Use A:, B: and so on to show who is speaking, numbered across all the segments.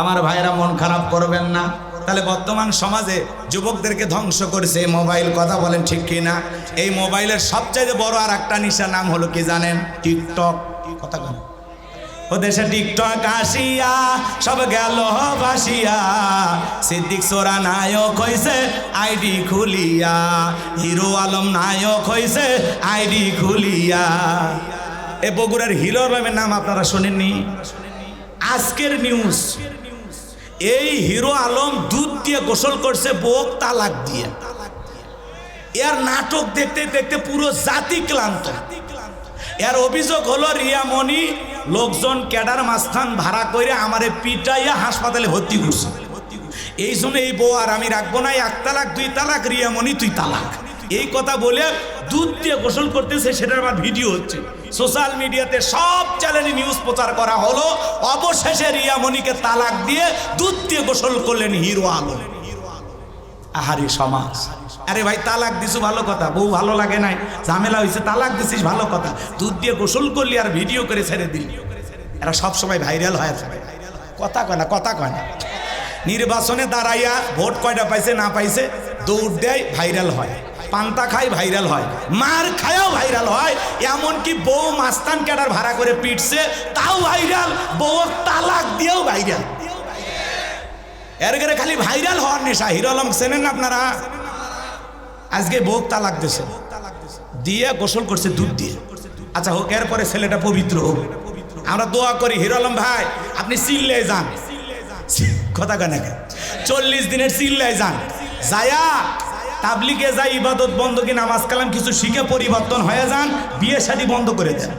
A: আমার ভাইরা মন খারাপ করবেন না। তাহলে বর্তমান সমাজে যুবকদেরকে ধ্বংস করেছে মোবাইল, কথা বলেন ঠিক কি না এই মোবাইলের সবচাইতে বড় আর একটা নিশা নাম হলো কি জানেন? টিকটক। কথা কেন ও দেশে টিকটক আসিয়া, সব গেল ভাসিয়া। সিদ্দিক সোরা নায়ক হইছে, আইডি খুলিয়া। হিরো আলম নায়ক হইছে, আইডি খুলিয়া। এ বগুড়ার হিরো নাম আপনারা শোনেননি? আজকের নিউজ এই হিরো আলম দুধ দিয়ে গোসল করছে বোক তালাক দিয়ে। এর নাটক দেখতে দেখতে পুরো জাতি ক্লান্ত। এর অভিযোগ হলো, রিয়ামণি লোকজন ক্যাডার মাস্থান ভাড়া করে আমারে পিটাইয়া হাসপাতালে ভর্তি করছে। এই জন্য এই বউ আর আমি রাখব না, এক তালাক, দুই তালাক, রিয়ামণি তুই তালাক। এই কথা বলে দুধ দিয়ে গোসল করতেছে, সেটার আমার ভিডিও হচ্ছে। সোশ্যাল মিডিয়াতে সব চ্যানেলে নিউজ প্রচার করা হলো। অবশেষে রিয়ামণিকে তালাক দিয়ে দুধ দিয়ে গোসল করলেন হিরো আলম। আহারি সমাজ। আরে ভাই, তালাক দিছু, ভালো কথা। বউ ভালো লাগে নাই। ঝামেলা হয়েছে তালাক দিছিস, ভালো কথা। দুধ দিয়ে গোসল করলি আর ভিডিও করে ছেড়ে দিলি। এরা সব সময় ভাইরাল হয়ে থাকে। কথা কয় না, কথা কয় না। নির্বাচনে দাঁড়াইয়া ভোট কয়টা পাইছে, না পাইছে, দৌড় দেয় ভাইরাল হয়। পান্তা খায় ভাইরাল হয়, মার খায়ও ভাইরাল হয়, এমনকি বউ মাস্তান ক্যাডার ভাড়া করে পিটছে, তাও ভাইরাল, বউ তালাক দিয়েও ভাইরাল। এর গেলে খালি ভাইরাল হওয়ার নেশা, হিরো আলম, চেনেন আপনারা? আজকে বউ তালাক দিছে দিয়ে গোসল করছে, দুধ দিয়ে। আচ্ছা হোক, এরপরে ছেলেটা পবিত্র হোক। আমরা দোয়া করি, হিরো আলম ভাই, আপনি চিল্লে যান। কথা কেন? চল্লিশ দিনের চিল্লায় যান। যায়া তাবলিগে যাই ইবাদত বন্ধ কি নামাজ কালাম কিছু শিখে পরিবর্তন হয়ে যান, বিয়ে শাদী বন্ধ করে দেন।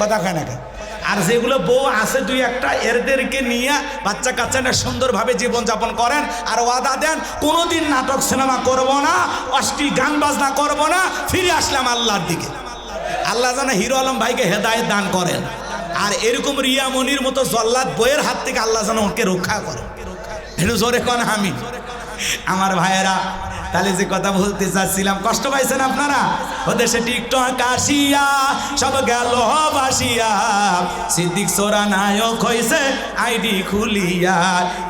A: কথা কেন? আর যেগুলো বউ আছে দুই একটা, এদেরকে নিয়ে বাচ্চা কাচ্চারা সুন্দরভাবে জীবনযাপন করেন আর ওয়াদা দেন, কোনোদিন নাটক, সিনেমা করব না, অশ্লীল গান বাজনা করব না, ফিরে আসলাম আল্লাহর দিকে। আল্লাহ জানা হিরো আলম ভাইকে হেদায়ত দান করেন। আর এরকম রিয়া মনির মতো জল্লাদ বইয়ের হাত থেকে আল্লাহ যেন ওকে রক্ষা করে জোরে কন আমি আমার ভাইয়েরা তাহলে যে কথা বলতে চাচ্ছিলাম, কষ্ট পাইছেন আপনারা? ও দেশে টিকটক আসিয়া, সব গেল বাসিয়া। সিদ্দিক সোরা নায়ক হইছে, আইডি খুলিয়া।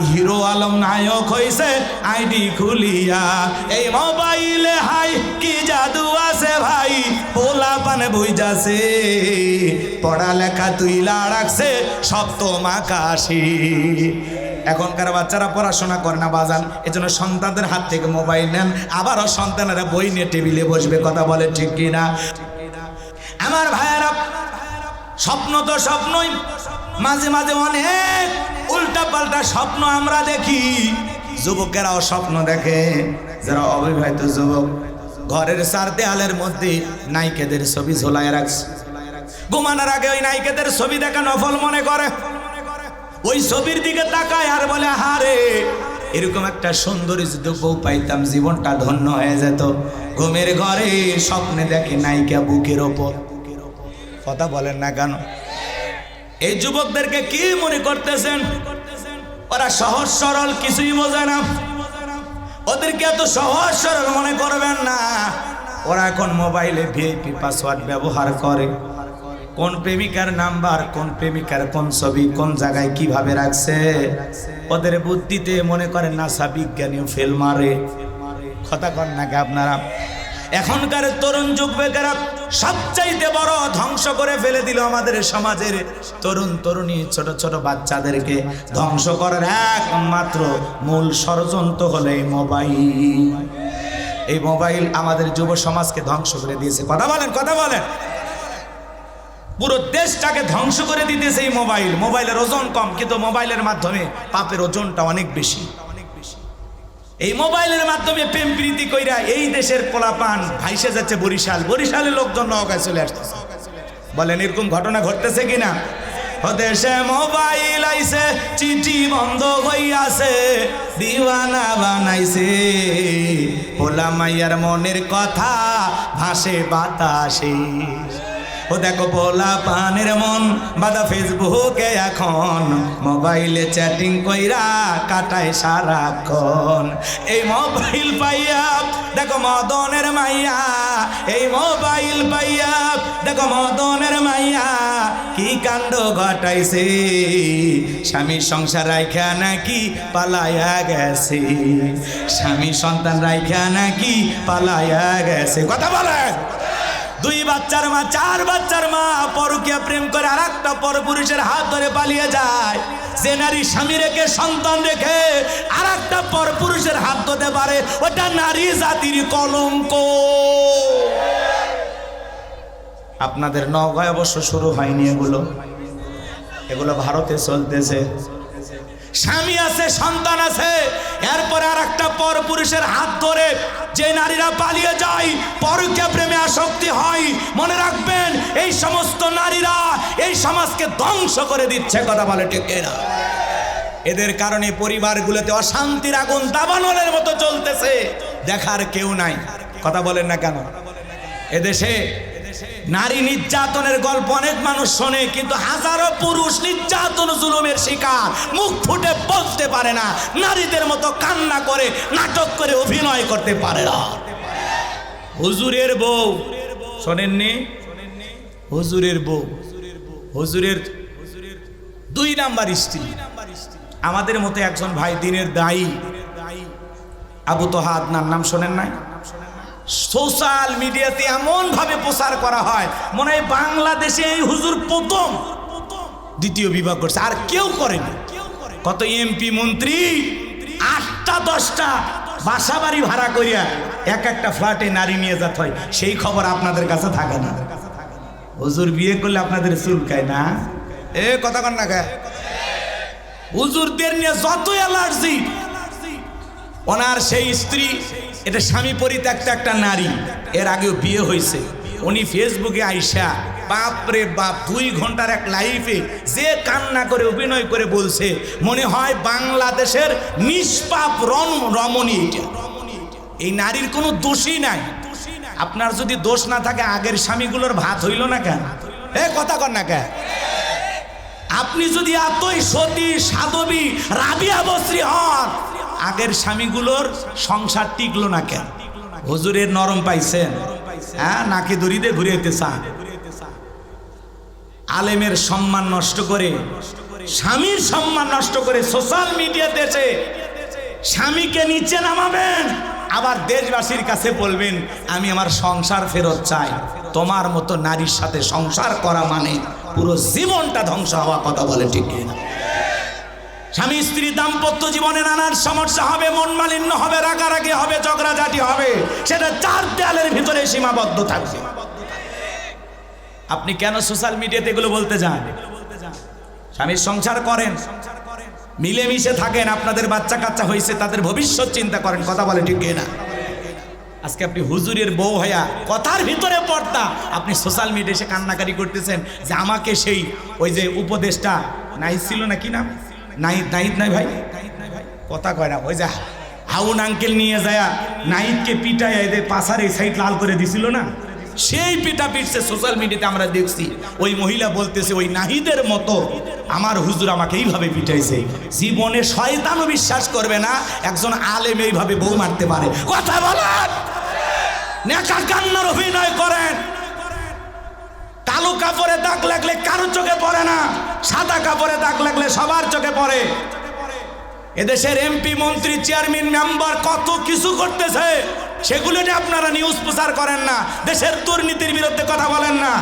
A: হিরো আলম নায়ক হইছে, আইডি খুলিয়া। এই মোবাইলে হাই, কি জাদু আছে ভাই? পোলা পানে বই বুঝাছে পড়ালেখা তুইলা রাখছে, সপ্তম আকাশী। এখনকার বাচ্চারা পড়াশোনা করে না বাজান। এজন্য সন্তানদের হাত থেকে মোবাইল নেন। আবারও সন্তানেরা বই নিয়ে টেবিলে বসবে, কথা বলে ঠিক কিনা? আমার ভাইয়েরা, স্বপ্ন তো স্বপ্নই। মাঝে মাঝে অনেক উল্টা পাল্টা স্বপ্ন আমরা দেখি। যুবকেরাও স্বপ্ন দেখে, যারা অবিবাহিত যুবক। ঘরের চার দেয়ালের মধ্যে নায়িকাদের ছবি ঝোলায় রাখছে। ঘুমানোর আগে ওই নায়িকাদের ছবি দেখা নফল মনে করে। ওই ছবির দিকে তাকায় আর বলে হারে এরকম একটা সুন্দরী যদি বউ পাইতাম, জীবনটা ধন্য হয়ে যেত। ঘুমের ঘরে স্বপ্নে দেখে নায়িকা বুকের ওপর। কথা বলেন না কেন? এই যুবকদেরকে কি মনে করতেছেন? ওরা সহজ সরল, কিছুই বোঝে না। ওদেরকে এত সহজ সরল মনে করবেন না। ওরা এখন মোবাইলে ভিআইপি পাসওয়ার্ড ব্যবহার করে। কোন প্রেমিকার নাম্বার, কোন প্রেমিকার কোন ছবি, কোন জায়গায় কীভাবে রাখছে? ওদের বুদ্ধিতে মনে করেন নাসা বিজ্ঞানীও ফেল মারে। কথা কন নাকি আপনারা? এখনকার তরুণ যুগ বেকারা সবচাইতে বড় ধ্বংস করে ফেলে দিল আমাদের সমাজের তরুণ তরুণী, ছোট ছোট বাচ্চাদেরকে। ধ্বংস করার একমাত্র মূল ষড়যন্ত্র হলো এই মোবাইল। এই মোবাইল আমাদের যুব সমাজকে ধ্বংস করে দিয়েছে। কথা বলেন কথা বলেন। পুরো দেশটাকে ধ্বংস করে দিতেছে এই মোবাইল। মোবাইলের ওজন কম, কিন্তু মোবাইলের মাধ্যমে পাপের ওজনটা অনেক বেশি। এই মোবাইলের মাধ্যমে প্রেম প্রীতি কইরা এই দেশের পোলাপান ভাইসে যাচ্ছে বরিশাল। বরিশালের লোকজন নৌকায় চলে আসতেছে। বলেন, এরকম ঘটনা ঘটতেছে কিনা? দেশে মোবাইল আইছে, চিঠি বন্ধ হইয়াছে, দিওয়ানা বানাইছে। পোলা মাইয়ার মনের কথা ভাসে বাতাসে। ও দেখো পোলা পানের মন, বাদা ফেসবুকে এখন মোবাইলে চ্যাটিং কইরা কাটায় সারাক্ষণ। এই মোবাইল পাইয়া, দেখো মদনের মাইয়া, এই মোবাইল পাইয়া, দেখো মদনের মাইয়া, কি কাণ্ড ঘটাইছে? স্বামী সংসার রাইখা নাকি পালায়া গেছে? স্বামী সন্তান রাইখা নাকি পালায়া গেছে? কথা বলেন! দুই বাচ্চার মা, চার বাচ্চার মা, পরকিয়া প্রেম করে আর একটা পরপুরুষের হাত ধরে পালিয়ে যায়। যে নারী স্বামী রেখে, সন্তান রেখে আর একটা পরপুরুষের হাত ধরতে পারে, ওটা নারী জাতির কলঙ্ক। আপনাদের নগায় অবশ্য শুরু হয়নি এগুলো। এগুলো ভারতে চলতেছে। স্বামী আছে, সন্তান আছে। এরপরে আর একটা পর পুরুষের হাত ধরে যে নারীরা পালিয়ে যায় পরকে প্রেমে আসক্তি হয়। মনে রাখবেন, এই সমস্ত নারীরা এই সমাজকে ধ্বংস করে দিচ্ছে, কথা বলে ঠিক না এদের কারণে পরিবারগুলোতে অশান্তির আগুন দাবানলের মতো চলতেছে। দেখার কেউ নাই, কথা বলেন না কেন? এদেশে নারী নির্যাতনের গল্প অনেক মানুষ শোনে, কিন্তু হাজারো পুরুষ নির্যাতন জুলুমের শিকার। মুখ ফুটে বলতে পারে না। নারীদের মতো কান্না করে, নাটক করে অভিনয় করতে পারে না। হুজুরের বউ, শোনেননি? হুজুরের বউ, হুজুরের দুই নাম্বার স্ত্রী। আমাদের মতো একজন ভাই, দিনের দায়ী। আবু তোহা আদনার নাম শোনেন নাই? সোশ্যাল মিডিয়াতে এমন ভাবে প্রচার করা হয় মনে হয় বাংলাদেশে এই হুজুর প্রথম দ্বিতীয় বিভাগ করছে আর কেউ করেনি। কত এমপি মন্ত্রী আটটা দশটা বাসা বাড়ি ভাড়া করিয়া এক একটা ফ্ল্যাটে নারী নিয়ে যেতে হয় সেই খবর আপনাদের কাছে থাকে না। হুজুর বিয়ে করলে আপনাদের চুলকায় না? এ কথা কন না খায় হুজুরদের নিয়ে যত অ্যালার্জি ওনার সেই স্ত্রী, এটা স্বামী পরিত্যক্ত একটা নারী, এর আগেও বিয়ে হয়েছে। উনি ফেসবুকে আইসা বাপরে বাপ, দুই ঘণ্টার এক লাইফে যে কান্না করে, অভিনয় করে বলছে, মনে হয় বাংলাদেশের নিষ্পাপ রন রমণী এটা। এই নারীর কোনো দোষই নাই। আপনার যদি দোষ না থাকে, আগের স্বামীগুলোর ভাত হইল না কেন? এ, কথা কর না কেন? আপনি যদি এতই সতী, সাধবী, রাবিয়া বস্রী হন আগের স্বামীগুলোর সংসার টিকলো না কেন? হুজুরের নরম পাইছেন। হ্যাঁ নাকি দড়িতে ঘুরেতে চান। আলেমের সম্মান নষ্ট করে, স্বামীর সম্মান নষ্ট করে সোশ্যাল মিডিয়াতে এসে স্বামীকে নিচে নামাবেন, আবার দেশবাসীর কাছে বলবেন, আমি আমার সংসার ফেরত চাই। তোমার মতো নারীর সাথে সংসার করা মানে পুরো জীবনটা ধ্বংস হওয়া কথা বলে ঠিক না স্বামী স্ত্রী দাম্পত্য জীবনে নানার সমস্যা হবে, মন মালিন্য হবে, রাগারাগি হবে, ঝগড়াঝাটি হবে, সেটা চার দেয়ালের ভিতরে সীমাবদ্ধ থাকবে। আপনি কেন সোশ্যাল মিডিয়াতে এগুলো বলতে যান? স্বামীর সংসার করেন, মিলেমিশে থাকেন, আপনাদের বাচ্চা কাচ্চা হয়েছে তাদের ভবিষ্যৎ চিন্তা করেন, কথা বলে ঠিক না আজকে আপনি হুজুরের বউ হইয়া কথার ভিতরে পড়তা আপনি সোশ্যাল মিডিয়া এসে কান্নাকারি করতেছেন যে আমাকে সেই, ওই যে উপদেশটা নাই ছিল না? কি নাম নাহিদ নাহিদ নাই ভাই? কথা কয় না, ওই যা। হাউন আঙ্কেল নিয়ে যায় নাহিদকে পিটায় এদের পাশার এই সাইড লাল করে দিছিল না? সেই পিটা পিটছে সোশ্যাল মিডিয়াতে আমরা দেখছি। ওই মহিলা বলতেছে, ওই নাহিদের মতো আমার হুজুর আমাকে এইভাবে পিটাইছে। জীবনে শয়তানও বিশ্বাস করবে না, একজন আলেম এইভাবে বউ মারতে পারে। কথা বলেন! নেকা কান্নার অভিনয় করেন! কালো কাপড়ে দাগ লাগলে কারও চোখে পড়ে না, সাদা কাপড়ে দাগ লাগলে সবার চোখে পড়ে। এদেশের এমপি মন্ত্রী চেয়ারম্যান মেম্বার কত কিছু করতেছে, সেগুলো নিয়ে আপনারা নিউজ প্রচার করেন না, দেশের দুর্নীতির বিরুদ্ধে কথা বলেন না।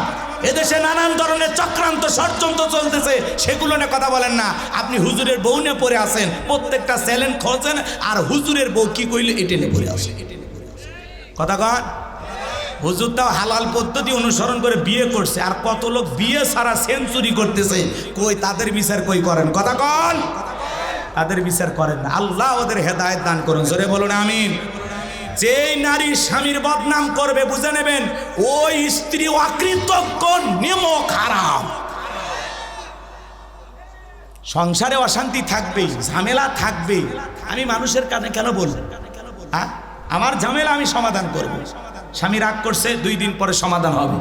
A: এদেশে নানান ধরনের চক্রান্ত, ষড়যন্ত্র চলতেছে, সেগুলো নিয়ে কথা বলেন না। আপনি হুজুরের বউ নিয়ে পড়ে আসেন প্রত্যেকটা চ্যালেঞ্জ খোঁজেন, আর হুজুরের বউ কি কইলে, এটে নিয়ে পড়ে আসেন। কথা কন। হুজুর তাও হালাল পদ্ধতি অনুসরণ করে বিয়ে করছে, আর কত লোক বিয়ে সারা সেঞ্চুরি করতেছে। কই, তাদের বিচার কই করেন? কথা কন। তাদের বিচার করেন না। আল্লাহ ওদের হেদায়ত দান করুন। জোরে বলুন, আমিন। যেই নারী স্বামীর বদনাম করবে, বুঝে নেবেন, ওই স্ত্রী অকৃতজ্ঞ নিম খারাপ সংসারে অশান্তি থাকবেই, ঝামেলা থাকবেই। আমি মানুষের কানে কেন বলব? আমার ঝামেলা আমি সমাধান করব। স্বামী রাগ করছে, দুই দিন পরে সমাধান হবে।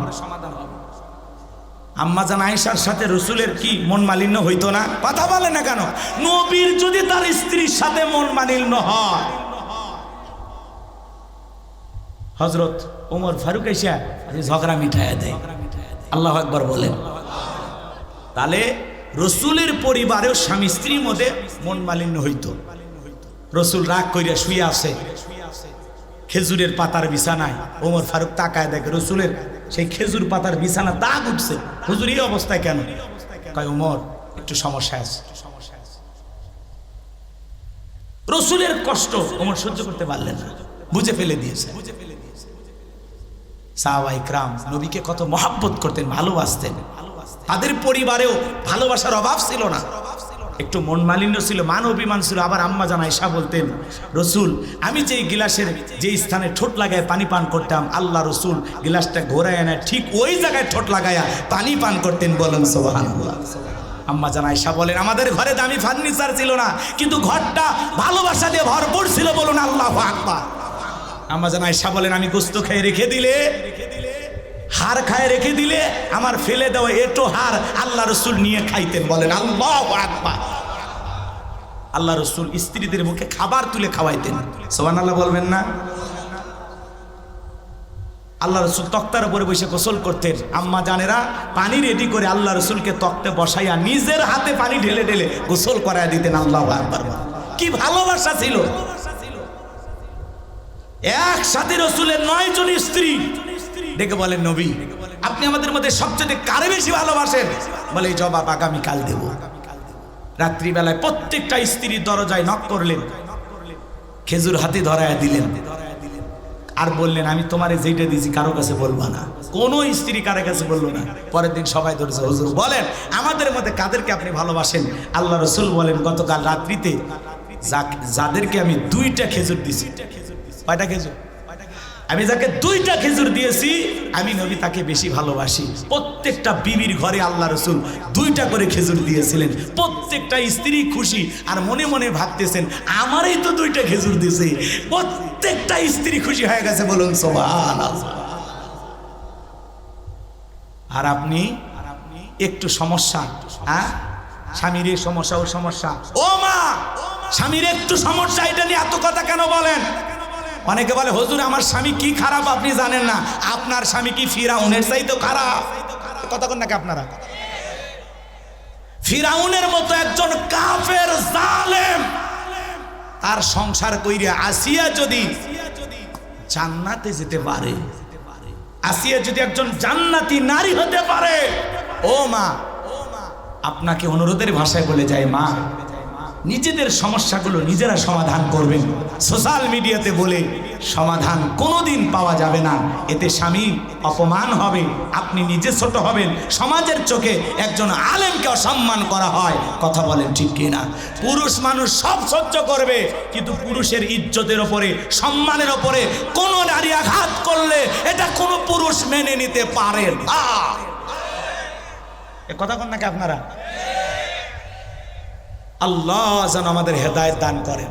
A: আম্মা জান আয়েশার সাথে রসুলের কি মন মালিন্য হইতো না? কথা বলে না কেন? নবীর যদি তার স্ত্রীর সাথে মন মালিন্য হয়। হজরত ওমর ফারুক এসা ঝগড়া মিঠাইয়া দেয়। আল্লাহ একবার বলেন। তাহলে রসুলের পরিবারেও স্বামী স্ত্রীর মধ্যে মন মালিন্য হইতো। রসুল রাগ করিয়া শুয়ে আছে খেজুরের পাতার বিছানায় ওমর ফারুক তাকায় দেখে রসুলের সেই খেজুর পাতার বিছানা দাগ উঠছে। হুজুর, এই অবস্থায় কেন? কয়, ওমর, একটু সমস্যা আছে। রসুলের কষ্ট ওমর সহ্য করতে পারলেন না। বুঝে ফেলে দিয়েছে। নবীকে কত মহাব্বত করতেন, ভালোবাসতেন। তাদের পরিবারেও ভালোবাসার অভাব ছিল না। একটু মন মালিন্য ছিল, মান অভিমান ছিল, আবার আম্মা জানা এসা বলতেন, রসুল, আমি যেই গিলাসের যে স্থানে ঠোঁট লাগায় পানি পান করতাম, আল্লাহ রসুল গিলাসটা ঘোরায় না ঠিক ওই জায়গায় ঠোঁট লাগায়া পানি পান করতেন বলেন সোহান আম্মা জানা এসা বলেন, আমাদের ঘরে দামি ফার্নিচার ছিল না, কিন্তু ঘরটা ভালোবাসা দিয়ে ভরপুর ছিল বলুন, আল্লাহ আকবার। আম্মা জানা এসা বলেন, আমি গোস্ত খেয়ে রেখে দিলে রেখে দিলে? হার খায় রেখে দিলে আমার ফেলে দেওয়া এটো হার আল্লাহ রসুল নিয়ে খাইতেন বলেন, আল্লাহ আকবার। আল্লাহ রসুল স্ত্রীদের মুখে খাবার তুলে খাওয়াইতেন। সোহান আল্লাহ বলবেন না? আল্লাহ রসুল তক্তার উপরে বসে গোসল করতেন। আম্মা জানেরা, পানি রেডি করে আল্লাহ রসুলকে তক্তে বসাইয়া নিজের হাতে পানি ঢেলে ঢেলে গোসল করায় দিতেন, আল্লাহ আকবার। কি ভালোবাসা ছিল। একসাথে রসুলের নয় জন স্ত্রী ডেকে বলেন নবী, আপনি আমাদের মধ্যে সবচেয়ে কারে বেশি ভালোবাসেন? বলে, এই জবাব আগামীকাল দেব। রাত্রিবেলায় প্রত্যেকটা স্ত্রীর দরজায় নক করলেন। খেজুর হাতে ধরায় দিলেন। আর বললেন, আমি তোমারে যেটা দিয়েছি কারও কাছে বলবা না। কোনো স্ত্রী কারও কাছে বলল না। পরের দিন সবাই ধরেছে, হুজুর, বলেন, আমাদের মধ্যে কাদেরকে আপনি ভালোবাসেন? আল্লাহ রসুল বলেন, গতকাল রাত্রিতে যাদেরকে আমি দুইটা খেজুর দিছি কয়টা খেজুর? আমি যাকে দুইটা খেজুর দিয়েছি, আমি নবী তাকে বেশি ভালোবাসি। প্রত্যেকটা বিবির ঘরে আল্লাহ রসুল দুইটা করে খেজুর দিয়েছিলেন। প্রত্যেকটা স্ত্রী খুশি আর মনে মনে ভাবতেছেন, আমারই তো দুইটা খেজুর দিয়েছে। প্রত্যেকটা স্ত্রী খুশি হয়ে গেছে বলুন সোমান আর আপনি? একটু সমস্যা হ্যাঁ? স্বামীর সমস্যা ও সমস্যা। ও মা! স্বামীর একটু সমস্যা, এটা নিয়ে এত কথা কেন বলেন? অনেকে বলে, হুজুর, আমার স্বামী কি খারাপ আপনি জানেন না। আপনার স্বামী কি ফিরাউনের চাইতে খারাপ? কথা কন নাকি আপনারা? ফিরাউনের মতো একজন কাফের জালেম, তার সংসার কইরে আসিয়া যদি জান্নাতে যেতে পারে, আসিয়া যদি একজন জান্নাতি নারী হতে পারে, ও মা ও মা আপনাকে অনুরোধের ভাষায় বলে যায়, মা নিজেদের সমস্যাগুলো নিজেরা সমাধান করবেন। সোশ্যাল মিডিয়াতে বলে সমাধান কোনোদিন পাওয়া যাবে না। এতে স্বামী অপমান হবে, আপনি নিজে ছোট হবেন, সমাজের চোখে একজন আলেমকে অসম্মান করা হয়। কথা বলেন ঠিক কিনা? পুরুষ মানুষ সব সহ্য করবে, কিন্তু পুরুষের ইজ্জতের ওপরে, সম্মানের ওপরে কোনো নারী আঘাত করলে এটা কোনো পুরুষ মেনে নিতে পারে না। এ কথা কন নাকি আপনারা? আল্লাহ যেন আমাদের হেদায়ত দান করেন।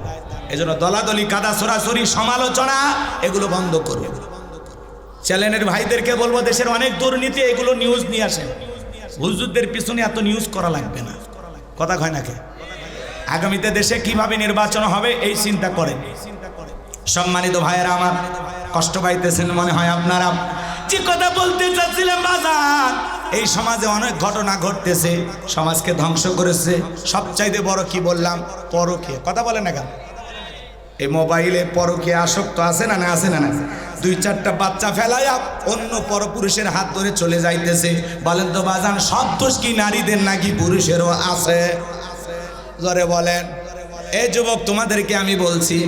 A: এজন্য দলাদলি, কাদা, সরাসরি, সমালোচনা, এগুলো বন্ধ করবে চ্যানেলের ভাইদেরকে বলব, দেশের অনেক দুর্নীতি, এগুলো নিউজ নিয়ে আসেন। হুজুরদের পিছনে এত নিউজ করা লাগবে না। কথা কয় নাকি আগামীতে দেশে কীভাবে নির্বাচন হবে, এই চিন্তা করেন। সম্মানিত ভাইয়েরা আমার কষ্ট পাইতেছেন মনে হয় আপনারা। যে কথা বলতে চাচ্ছিলাম বাজার এই সমাজে অনেক ঘটনা ঘটতেছে, সমাজকে ধ্বংস করেছে। সবচাইতে বড় কি বললাম? পরকে কথা বলে না কেন? এই মোবাইলে পরকে আসক্ত আছে না না আছে না না? দুই চারটা বাচ্চা ফেলাইয়া অন্য পরপুরুষের হাত ধরে চলে যাইতেছে। বলেন তো বাজান, সব দোষ কি নারীদের নাকি পুরুষেরও আছে? জরে বলেন। এই যুবক, তোমাদেরকে আমি বলছি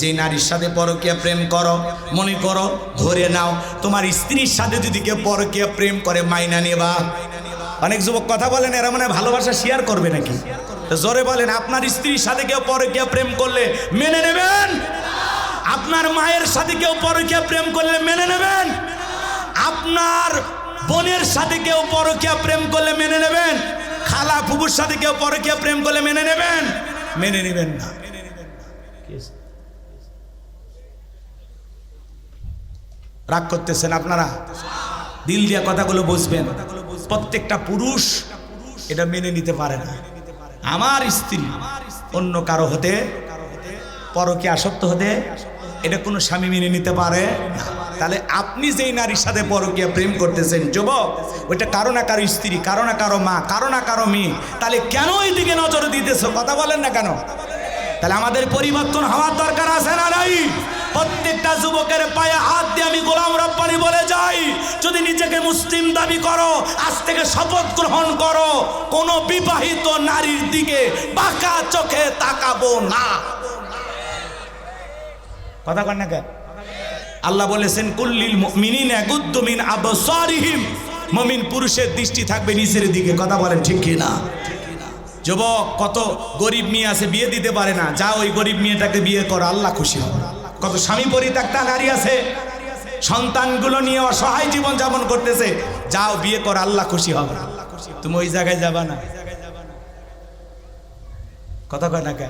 A: যে নারীর সাথে পরকীয়া প্রেম করো, মনে করো, ধরে নাও, তোমার স্ত্রীর সাথে যদি কেউ পরকীয়া প্রেম করে, মাইনা নেবা। অনেক যুবক কথা বলেন, এরা মানে ভালোবাসা শেয়ার করবে নাকি? জোরে বলেন, আপনার স্ত্রীর সাথে কেউ পরকীয়া প্রেম করলে মেনে নেবেন? আপনার মায়ের সাথে কেউ পরকীয়া প্রেম করলে মেনে নেবেন? আপনার বোনের সাথে কেউ পরকীয়া প্রেম করলে মেনে নেবেন? খালা ফুবুর সাথে কেউ পরকীয়া প্রেম করলে মেনে নেবেন? মেনে নেবেন না। রাগ করতেছেন আপনারা? দিল দিয়া কথাগুলো বুঝবেন। প্রত্যেকটা পুরুষ এটা মেনে নিতে পারে না। আমার স্ত্রী অন্য কারও হতে পরকে আসক্ত হতে এটা কোনো স্বামী মেনে নিতে পারে তাহলে আপনি যেই নারীর সাথে পরকীয়া প্রেম করতেছেন, যুবক, ওইটা কারও না কারও স্ত্রী, কারও না কারও মা, কারও না কারও মেয়ে, তাহলে কেন এই দিকে নজর দিতেছো? কথা বলেন না কেন? তাহলে আমাদের পরিবর্তন হওয়ার দরকার আছে না নাই? প্রত্যেকটা যুবকের পায়ে হাত দিয়ে আমি গোলাম রব্বানি বলে যাই, যদি নিজেকে মুসলিম দাবি করো, আজ থেকে শপথ গ্রহণ করো, কোন বিবাহিত নারীর দিকে বাঁকা চোখে তাকাবো না। কথা কন না? আল্লাহ বলেছেন, কুল্লিল ইয়াগুদ্দু মিন আবসারিহিম। মুমিন পুরুষের দৃষ্টি থাকবে নিচের দিকে। কথা বলেন ঠিক কি না যুবক, কত গরিব মেয়ে আছে, বিয়ে দিতে পারে না। যা ওই গরিব মেয়েটাকে বিয়ে করো, আল্লাহ খুশি হবে। কত স্বামী পরিত্যক্তা নারী আছে, সন্তানগুলো নিয়ে অসহায় জীবন যাপন করতেছে, যাও বিয়ে কর, আল্লাহ খুশি হবে তুমি ওই জায়গায় যাবা না। কথা কয় না কে?